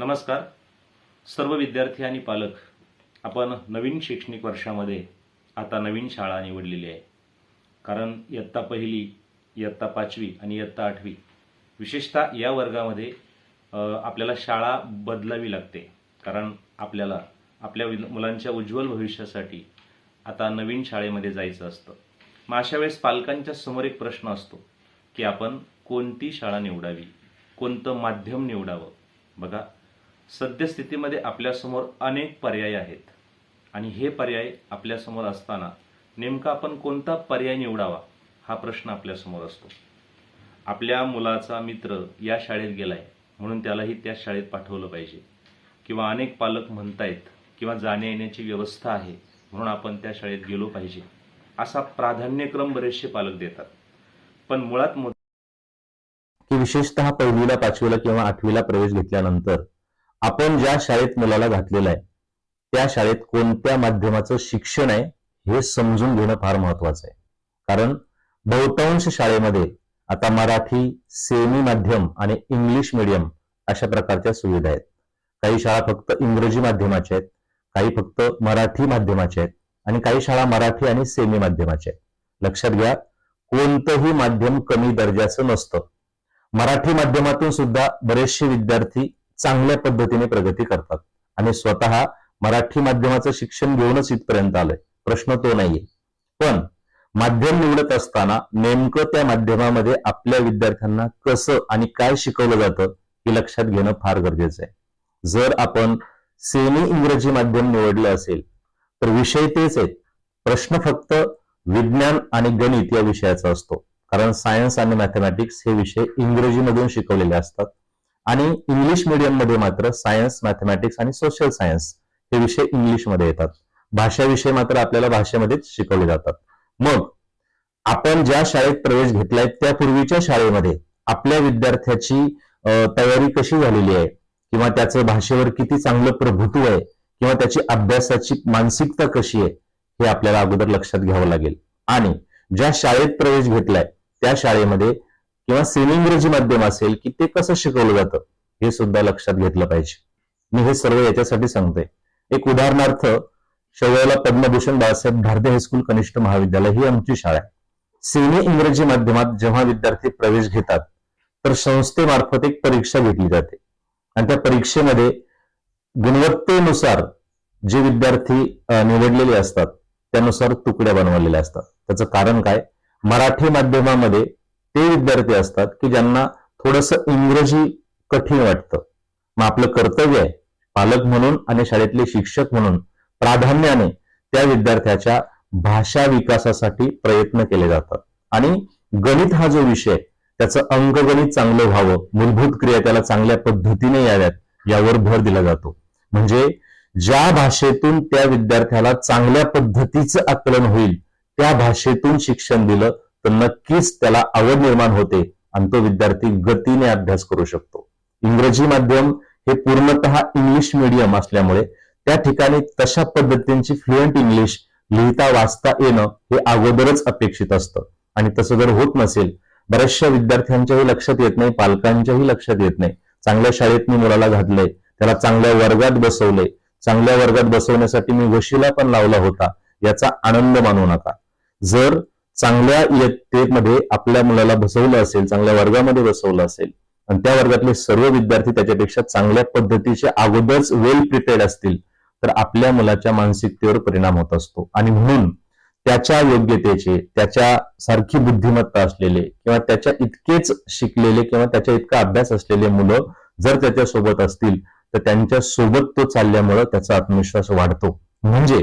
नमस्कार. सर्व विद्यार्थी आणि पालक आपण नवीन शैक्षणिक वर्षामध्ये आता नवीन शाळा निवडलेली आहे. कारण इयत्ता पहिली इयत्ता पाचवी आणि इयत्ता आठवी विशेषतः या वर्गामध्ये आपल्याला शाळा बदलावी लागते. कारण आपल्याला आपल्या मुलांच्या उज्ज्वल भविष्यासाठी आता नवीन शाळेमध्ये जायचं असतं. मग अशा वेळेस पालकांच्या समोर एक प्रश्न असतो की आपण कोणती शाळा निवडावी? कोणतं माध्यम निवडावं? बघा सद्यस्थितीमध्ये आपल्यासमोर अनेक पर्याय आहेत. आणि हे पर्याय आपल्यासमोर असताना नेमका आपण कोणता पर्याय निवडावा हा प्रश्न आपल्यासमोर असतो. आपल्या मुलाचा मित्र या शाळेत गेलाय म्हणून त्यालाही त्या शाळेत पाठवलं पाहिजे. किंवा अनेक पालक म्हणतायत किंवा जाण्या येण्याची व्यवस्था आहे म्हणून आपण त्या शाळेत गेलो पाहिजे. असा प्राधान्यक्रम बरेचसे पालक देतात. पण मुळात की विशेषतः पहिलीला पाचवीला किंवा आठवीला प्रवेश घेतल्यानंतर आपण ज्या शाळेत मुलाला घातलेलं आहे त्या शाळेत कोणत्या माध्यमाचं शिक्षण आहे हे समजून घेणं फार महत्वाचं आहे. कारण बहुतांश शाळेमध्ये आता मराठी सेमी माध्यम आणि इंग्लिश मिडियम अशा प्रकारच्या सुविधा आहेत. काही शाळा फक्त इंग्रजी माध्यमाच्या आहेत काही फक्त मराठी माध्यमाच्या आहेत आणि काही शाळा मराठी आणि सेमी माध्यमाच्या आहेत. लक्षात घ्या कोणतंही माध्यम कमी दर्जाचं नसतं. मराठी माध्यमातून सुद्धा बरेचसे विद्यार्थी चांगल्या पद्धतीने प्रगती करतात. आणि स्वतः मराठी माध्यमाचं शिक्षण घेऊनच इथपर्यंत आलंय. प्रश्न तो नाहीये. पण माध्यम निवडत असताना नेमकं त्या माध्यमामध्ये आपल्या विद्यार्थ्यांना कसं आणि काय शिकवलं जातं हे लक्षात घेणं फार गरजेचं आहे. जर आपण सेमी इंग्रजी माध्यम निवडले असेल तर विषय तेच आहेत. प्रश्न फक्त विज्ञान आणि गणित या विषयाचा असतो. कारण सायन्स आणि मॅथमॅटिक्स हे विषय इंग्रजीमधून शिकवलेले असतात. आणि इंग्लिश मीडियममध्ये मात्र सायन्स मॅथमॅटिक्स आणि सोशल सायन्स हे विषय इंग्लिशमध्ये येतात. भाषाविषयी मात्र आपल्याला भाषेमध्येच शिकवले जातात. मग आपण ज्या शाळेत प्रवेश घेतलाय त्या पूर्वीच्या शाळेमध्ये आपल्या विद्यार्थ्याची तयारी कशी झालेली आहे? किंवा त्याचं भाषेवर किती चांगलं प्रभुत्व आहे? किंवा त्याची अभ्यासाची मानसिकता कशी आहे? हे आपल्याला अगोदर लक्षात घ्यावं लागेल. आणि ज्या शाळेत प्रवेश घेतलाय त्या शाळेमध्ये किंवा सेमी इंग्रजी माध्यम असेल की ते कसं शिकवलं जातं हे सुद्धा लक्षात घेतलं पाहिजे. मी हे सर्व याच्यासाठी सांगतोय. एक उदाहरणार्थ शेवयाला पद्मभूषण बाळासाहेब भारती हायस्कूल कनिष्ठ महाविद्यालय ही आमची शाळा आहे. सेमी इंग्रजी माध्यमात जेव्हा विद्यार्थी प्रवेश घेतात तर संस्थेमार्फत एक परीक्षा घेतली जाते. आणि त्या परीक्षेमध्ये गुणवत्तेनुसार जे विद्यार्थी निवडलेले असतात त्यानुसार तुकड्या बनवलेल्या असतात. त्याचं कारण काय? मराठी माध्यमामध्ये ते विद्यार्थी असतात की ज्यांना थोडस इंग्रजी कठीण वाटतं. मग आपलं कर्तव्य आहे पालक म्हणून आणि शाळेतले शिक्षक म्हणून प्राधान्याने त्या विद्यार्थ्याच्या भाषा विकासासाठी प्रयत्न केले जातात. आणि गणित हा जो विषय त्याचं अंकगणित चांगलं व्हावं मूलभूत क्रिया त्याला चांगल्या पद्धतीने याव्यात यावर भर दिला जातो. म्हणजे ज्या भाषेतून त्या विद्यार्थ्याला चांगल्या पद्धतीचं आकलन होईल त्या भाषेतून शिक्षण दिलं तर नक्कीच त्याला आवड निर्माण होते आणि तो विद्यार्थी गतीने अभ्यास करू शकतो. इंग्रजी माध्यम हे पूर्णतः इंग्लिश मीडियम असल्यामुळे त्या ठिकाणी तशा पद्धतींची फ्लुएंट इंग्लिश लिहिता वाचता येणं हे अगोदरच अपेक्षित असतं. आणि तसं जर होत नसेल बऱ्याचशा विद्यार्थ्यांच्याही लक्षात येत नाही पालकांच्याही लक्षात येत नाही. चांगल्या शाळेत मी मुलाला घातलंय त्याला चांगल्या वर्गात बसवलंय चांगल्या वर्गात बसवण्यासाठी मी वशिला पण लावला होता याचा आनंद मानू नका. जर चांगल्या इयत्तेमध्ये आपल्या मुलाला बसवलं असेल चांगल्या वर्गामध्ये बसवलं असेल आणि त्या वर्गातले सर्व विद्यार्थी त्याच्यापेक्षा चांगल्या पद्धतीचे अगोदरच वेल प्रिपेअर्ड असतील तर आपल्या मुलाच्या मानसिकतेवर परिणाम होत असतो. आणि म्हणून त्याच्या योग्यतेचे त्याच्या सारखी बुद्धिमत्ता असलेले किंवा त्याच्या इतकेच शिकलेले किंवा त्याच्या इतका अभ्यास असलेले मुलं जर त्याच्या सोबत असतील तर त्यांच्यासोबत तो चालल्यामुळं त्याचा आत्मविश्वास वाढतो. म्हणजे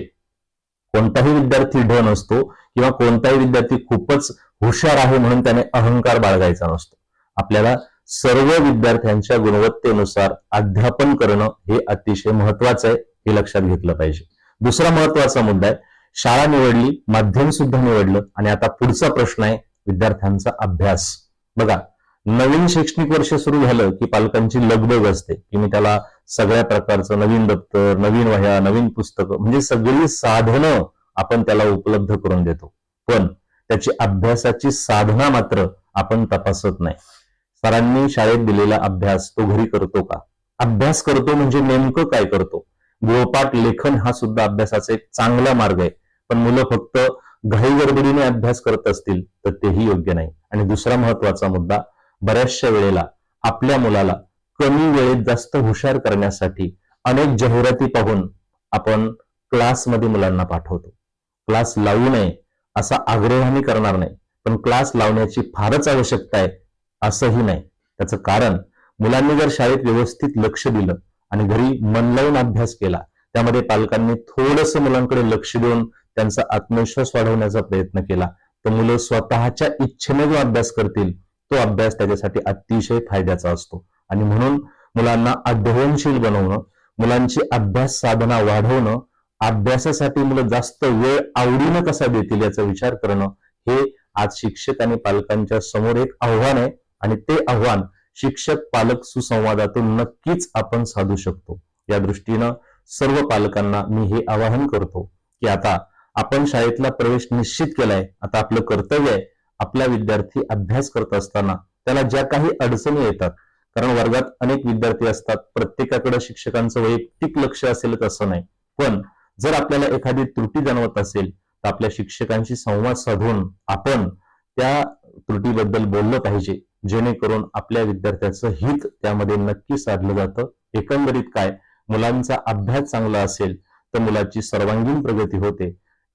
कोणताही विद्यार्थी ढ नसतो किंवा कोणताही विद्यार्थी खूपच हुशार आहे म्हणून त्याने अहंकार बाळगायचा नसतो. आपल्याला सर्व विद्यार्थ्यांच्या गुणवत्तेनुसार अध्यापन करणं हे अतिशय महत्वाचं आहे हे लक्षात घेतलं पाहिजे. दुसरा महत्त्वाचा मुद्दा आहे शाळा निवडली माध्यम सुद्धा निवडलं आणि आता पुढचा प्रश्न आहे विद्यार्थ्यांचा अभ्यास. बघा नवीन शैक्षणिक वर्ष सुरू झालं की पालकांची लगबग असते की मी त्याला सगळ्या प्रकारचं नवीन दप्तर नवीन वह्या नवीन पुस्तकं म्हणजे सगळी साधनं आपण त्याला उपलब्ध करून देतो. पण त्याची अभ्यासाची साधना मात्र आपण तपासत नाही. सरांनी शाळेत दिलेला अभ्यास तो घरी करतो का? अभ्यास करतो म्हणजे नेमकं काय करतो? गृहपाठ लेखन हा सुद्धा अभ्यासाचा एक चांगला मार्ग आहे. पण मुलं फक्त घाई गडबडीने अभ्यास करत असतील तर तेही योग्य नाही. आणि दुसरा महत्त्वाचा मुद्दा बऱ्याचशा वेळेला आपल्या मुलाला कमी वेळेत जास्त हुशार करण्यासाठी अनेक जाहिराती पाहून आपण क्लासमध्ये मुलांना पाठवतो. क्लास लावू नये असा आग्रह आम्ही करणार नाही. पण क्लास लावण्याची फारच आवश्यकता आहे असंही नाही. त्याचं कारण मुलांनी जर शाळेत व्यवस्थित लक्ष दिलं आणि घरी मन लावून अभ्यास केला त्यामध्ये पालकांनी थोडस मुलांकडे लक्ष देऊन त्यांचा आत्मविश्वास वाढवण्याचा प्रयत्न केला तर मुलं स्वतःच्या इच्छेने जो अभ्यास करतील तो अभ्यास त्याच्यासाठी अतिशय फायद्याचा असतो. आणि म्हणून मुलांना अध्ययनशील बनवणं मुलांची अभ्यास साधना वाढवणं अभ्यासासाठी मुलं जास्त वेळ आवडीनं कसा देतील याचा विचार करणं हे आज शिक्षक आणि पालकांच्या समोर एक आव्हान आहे. आणि ते आव्हान शिक्षक पालक सुसंवादातून नक्कीच आपण साधू शकतो. या दृष्टीनं सर्व पालकांना मी हे आवाहन करतो की आता आपण शाळेतला प्रवेश निश्चित केलाय. आता आपलं कर्तव्य आहे. आपला विद्यार्थी अभ्यास करत असताना त्याला ज्या काही अडचणी येतात कारण वर्गात अनेक विद्यार्थी असतात. प्रत्येकाकडे शिक्षकांचं वैयक्तिक लक्ष असेलच असं नाही. पण जर आपल्याला एखादी त्रुटी जाणवत असेल तर आपल्या शिक्षकांशी संवाद साधून आपण त्या त्रुटीबद्दल बोललं पाहिजे. जेणेकरून आपल्या विद्यार्थ्याचं हित त्यामध्ये नक्की साधलं जातं. एकंदरीत काय? मुलांचा अभ्यास चांगला असेल तर मुलाची सर्वांगीण प्रगती होते.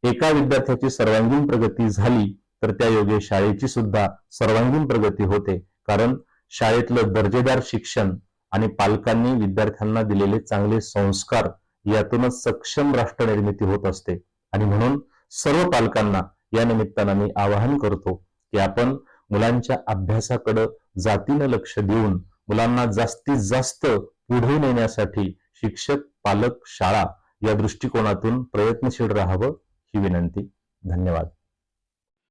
एका विद्यार्थ्याची सर्वांगीण प्रगती झाली तर त्या योगे शाळेची सुद्धा सर्वांगीण प्रगती होते. कारण शाळेतलं दर्जेदार शिक्षण आणि पालकांनी विद्यार्थ्यांना दिलेले चांगले संस्कार यातूनच सक्षम राष्ट्र निर्मिती होत असते. आणि म्हणून सर्व पालकांना या निमित्तानं मी आवाहन करतो की आपण मुलांच्या अभ्यासाकडे जातीनं लक्ष देऊन मुलांना जास्तीत जास्त पुढे नेण्यासाठी शिक्षक पालक शाळा या दृष्टिकोनातून प्रयत्नशील राहावं ही विनंती. धन्यवाद.